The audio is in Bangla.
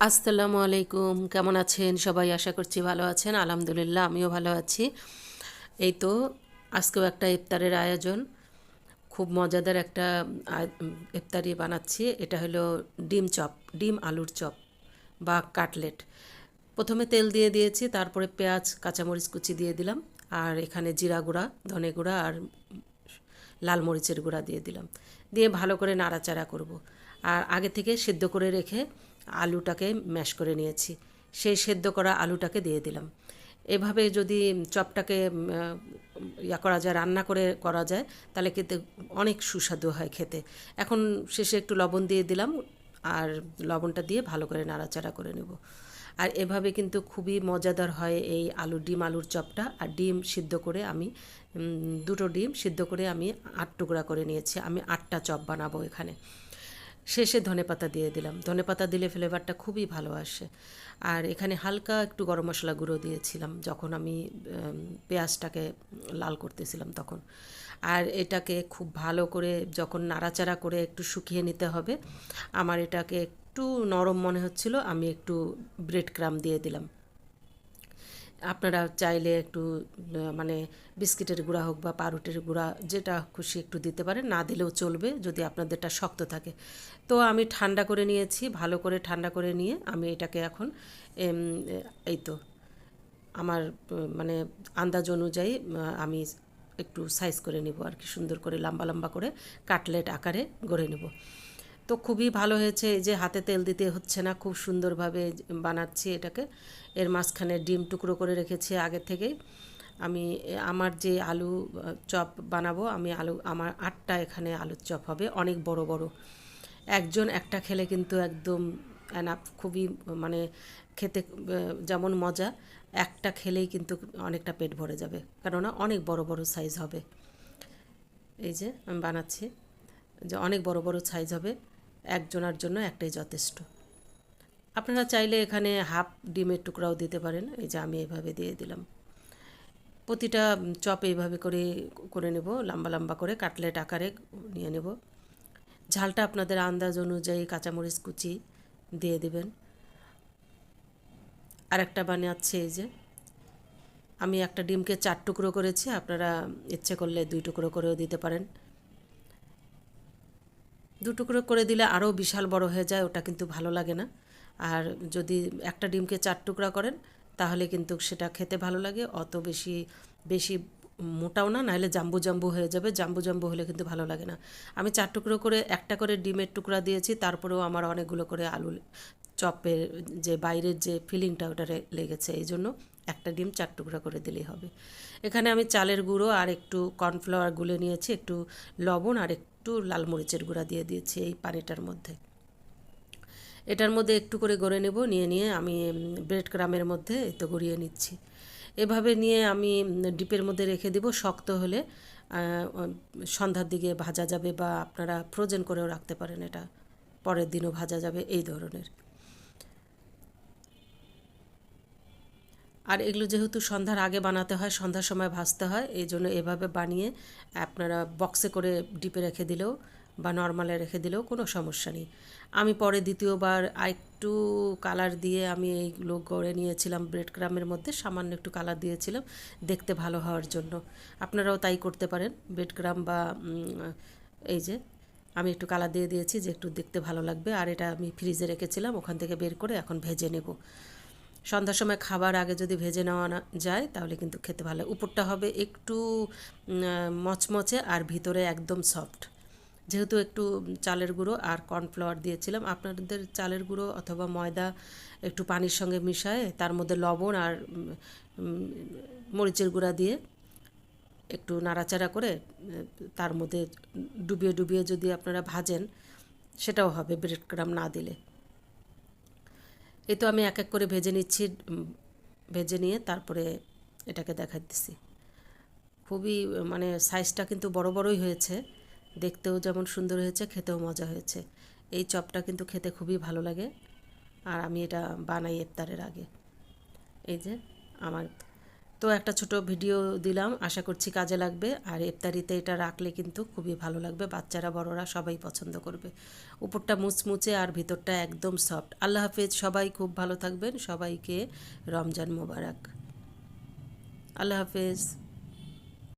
আসসালামু আলাইকুম, কেমন আছেন? সবাই আশা করছি ভালো আছেন। আলহামদুলিল্লাহ, আমিও ভালো আছি। এই তো, আজকেও একটা ইফতারের আয়োজন। খুব মজাদার একটা ইফতারি বানাচ্ছি। এটা হলো ডিম চপ, ডিম আলুর চপ বা কাটলেট। প্রথমে তেল দিয়ে দিয়েছি, তারপরে পেঁয়াজ, কাঁচামরিচ কুচি দিয়ে দিলাম। আর এখানে জিরা গুঁড়া, ধনে গুঁড়া আর লাল মরিচের গুঁড়া দিয়ে দিলাম। দিয়ে ভালো করে নাড়াচাড়া করব। আর আগে থেকে সেদ্ধ করে রেখে আলুটাকে ম্যাশ করে নিয়েছি। সেই সেদ্ধ করা আলুটাকে দিয়ে দিলাম। এভাবে যদি চপটাকে ইয়া করা যায়, রান্না করে করা যায়, তাহলে কিন্তু অনেক সুস্বাদু হয় খেতে। এখন শেষে একটু লবণ দিয়ে দিলাম আর লবণটা দিয়ে ভালো করে নাড়াচাড়া করে নেব। আর এভাবে কিন্তু খুবই মজাদার হয় এই আলু, ডিম আলুর চপটা। আর ডিম সিদ্ধ করে আমি দুটো ডিম সিদ্ধ করে আমি আট টুকরা করে নিয়েছি। আমি আটটা চপ বানাবো এখানে। শেষে ধনেপাতা দিয়ে দিলাম। ধনেপাতা দিলে ফ্লেভারটা খুবই ভালো আসে। আর এখানে হালকা একটু গরম মশলা গুঁড়ো দিয়েছিলাম যখন আমি পেঁয়াজটাকে লাল করতেছিলাম তখন। আর এটাকে খুব ভালো করে যখন নাড়াচাড়া করে একটু শুকিয়ে নিতে হবে, আমার এটাকে একটু নরম মনে হচ্ছিল, আমি একটু ব্রেড ক্রাম দিয়ে দিলাম। আপনারা চাইলে একটু মানে বিস্কিটের গুঁড়া হোক বা পাউরুটির গুঁড়া, যেটা খুশি একটু দিতে পারেন। না দিলেও চলবে যদি আপনাদেরটা শক্ত থাকে। তো আমি ঠান্ডা করে নিয়েছি, ভালো করে ঠান্ডা করে নিয়ে আমি এটাকে এখন এই তো, আমার মানে আন্দাজ অনুযায়ী আমি একটু সাইজ করে নেব আর কি, সুন্দর করে, লম্বা লম্বা করে কাটলেট আকারে গড়ে নেব। তো খুবই ভালো হয়েছে যে হাতে তেল দিতে হচ্ছে না, খুব সুন্দরভাবে বানাচ্ছি এটাকে। এর মাঝখানে ডিম টুকরো করে রেখেছি আগে থেকেই। আমি, আমার যে আলু চপ বানাবো, আমি আলু, আমার আটটা এখানে আলুর চপ হবে, অনেক বড় বড়। একজন একটা খেলে কিন্তু একদম এনাফ খুবই মানে খেতে যেমন মজা, একটা খেলেই কিন্তু অনেকটা পেট ভরে যাবে, কেননা অনেক বড় বড় সাইজ হবে। এই যে আমি বানাচ্ছি, যে অনেক বড় বড় সাইজ হবে। একজনের জন্য একটাই যথেষ্ট। আপনারা চাইলে এখানে হাফ ডিমের টুকরাও দিতে পারেন, এই যে আমি এভাবে দিয়ে দিলাম। প্রতিটা চপ এইভাবে করে করে নেব, লম্বা লম্বা করে কাটলেট আকারে নিয়ে নেব। ঝালটা আপনাদের আন্দাজ অনুযায়ী কাঁচামরিচ কুচি দিয়ে দেবেন। আর একটা বানাচ্ছি এই যে। আমি একটা ডিমকে চার টুকরো করেছি, আপনারা ইচ্ছে করলে দুই টুকরো করেও দিতে পারেন। দু টুকরো করে দিলে আরও বিশাল বড় হয়ে যায়, ওটা কিন্তু ভালো লাগে না। আর যদি একটা ডিমকে চার টুকরা করেন, তাহলে কিন্তু সেটা খেতে ভালো লাগে। অত বেশি বেশি মোটাও না, নাহলে জাম্বু জাম্বু হয়ে যাবে। জাম্বু জাম্বু হলে কিন্তু ভালো লাগে না। আমি চার টুকরো করে, একটা করে ডিমের টুকরা দিয়েছি, তারপরেও আমার অনেকগুলো করে আলু চপের যে বাইরের যে ফিলিংটা, ওটা লেগেছে। এই জন্য একটা ডিম চার টুকরা করে দিলেই হবে। এখানে আমি চালের গুঁড়ো আর একটু কর্নফ্লাওয়ার গুলে নিয়েছি, একটু লবণ আর একটু লাল মরিচের গুঁড়া দিয়ে দিয়েছি এই পানিটার মধ্যে। এটার মধ্যে একটু করে গড়ে নেব, নিয়ে নিয়ে আমি ব্রেড ক্রামের মধ্যে তো গড়িয়ে নিচ্ছি। এভাবে নিয়ে আমি ডিপের মধ্যে রেখে দেব, শক্ত হলে সন্ধ্যার দিকে ভাজা যাবে বা আপনারা ফ্রোজেন করেও রাখতে পারেন, এটা পরের দিনও ভাজা যাবে, এই ধরনের। আর এগুলো যেহেতু সন্ধ্যার আগে বানাতে হয়, সন্ধ্যার সময় ভাজতে হয়, এই জন্য এভাবে বানিয়ে আপনারা বক্সে করে ডিপে রেখে দিলেও বা নর্মালে রেখে দিলেও কোনো সমস্যা নেই। আমি পরে দ্বিতীয়বার আরেকটু কালার দিয়ে আমি এইগুলো গড়ে নিয়েছিলাম ব্রেড ক্রামের মধ্যে, সামান্য একটু কালার দিয়েছিলাম, দেখতে ভালো হওয়ার জন্য। আপনারাও তাই করতে পারেন ব্রেড ক্রাম বা এই যে, আমি একটু কালার দিয়ে দিয়েছি যে একটু দেখতে ভালো লাগবে, আর এটা আমি ফ্রিজে রেখেছিলাম, ওখান থেকে বের করে এখন ভেজে নেব। সন্ধ্যার সময় খাবার আগে যদি ভেজে নেওয়া যায়, তাহলে কিন্তু খেতে ভালো। উপরটা হবে একটু মচমচে আর ভিতরে একদম সফট যেহেতু একটু চালের গুঁড়ো আর কর্নফ্লাওয়ার দিয়েছিলাম, আপনাদের চালের গুঁড়ো অথবা ময়দা একটু পানির সঙ্গে মিশায়ে, তার মধ্যে লবণ আর মরিচের গুঁড়া দিয়ে একটু নাড়াচাড়া করে, তার মধ্যে ডুবিয়ে ডুবিয়ে যদি আপনারা ভাজেন, সেটাও হবে ব্রেড ক্রাম না দিলে এই তো আমি এক এক করে ভেজে নিচ্ছি ভেজে নিয়ে তারপরে এটাকে দেখা দেখাচ্ছি খুবই মানে সাইজটা কিন্তু বড় বড়ই হয়েছে, দেখতেও যেমন সুন্দর হয়েছে, খেতেও মজা হয়েছে। এই চপটা কিন্তু খেতে খুবই ভালো লাগে, আর আমি এটা বানাই ইফতারের আগে। এই যে, আমার তো একটা ছোট ভিডিও দিলাম, আশা করছি কাজে লাগবে। আর ইফতারিতে এটা রাখলে কিন্তু খুবই ভালো লাগবে, বাচ্চারা, বড়রা সবাই পছন্দ করবে। উপরটা মুচমুচে আর ভিতরটা একদম সফট আল্লাহ হাফেজ, সবাই খুব ভালো থাকবেন। সবাইকে রমজান মোবারক। আল্লাহ হাফেজ।